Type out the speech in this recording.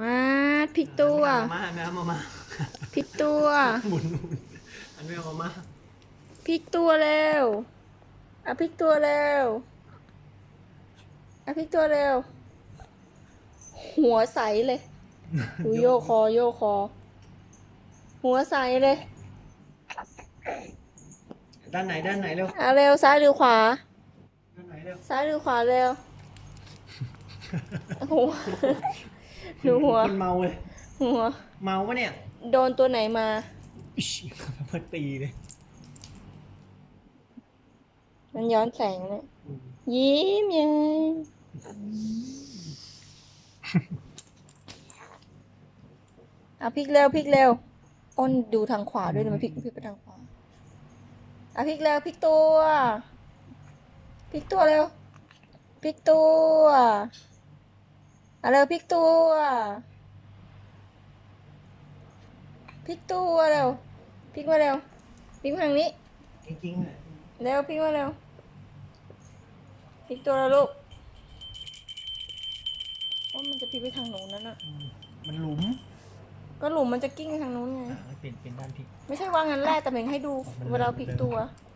มาพลิกตัว มาม่าแม่เอามาม่าพลิกตัว หมุนหมุนอันไม่เอามาม่าพลิกตัวเร็วอะพลิกตัวเร็วอะพลิกตัวเร็ว หัวใสเลยดูโยกคอโยกคอ หัวใสเลย ด้านไหนด้านไหนเร็วอะเร็วซ้ายหรือขวา ด้านไหนเร็วซ้ายหรือขวาเร็วหั วดูหัว คนเมาเลยหัว เมาปะเนี่ยโดนตัวไหนมาอิ๊ยเพื่อตีเลย มันย้อนแสงเนี่ยยิ้มเย้ยอะพลิกเร็วพลิกเร็ว อ้นดูทางขวาด้วยนะมันพลิกพลิกไปทางขวาอะพลิกเร็วพลิกตัวพลิกตัวเร็วพลิกตัว อะเร็วพลิกตัว พลิกตัวเร็ว พลิกมาเร็ว พลิกมาทางนี้ จริงๆอะเร็วพลิกมาเร็ว พลิกตัวแล้วลูกว่ามันจะพลิกไปทางโน้นนั่นน่ะอืมมันหลุมก็หลุมมันจะกิ้งไปทางโน้นไง อะเปลี่ยนเปลี่ยนด้านพี่ไม่ใช่ว่างั้นแหละแต่เมงให้ดูเวลาพลิกตัวเ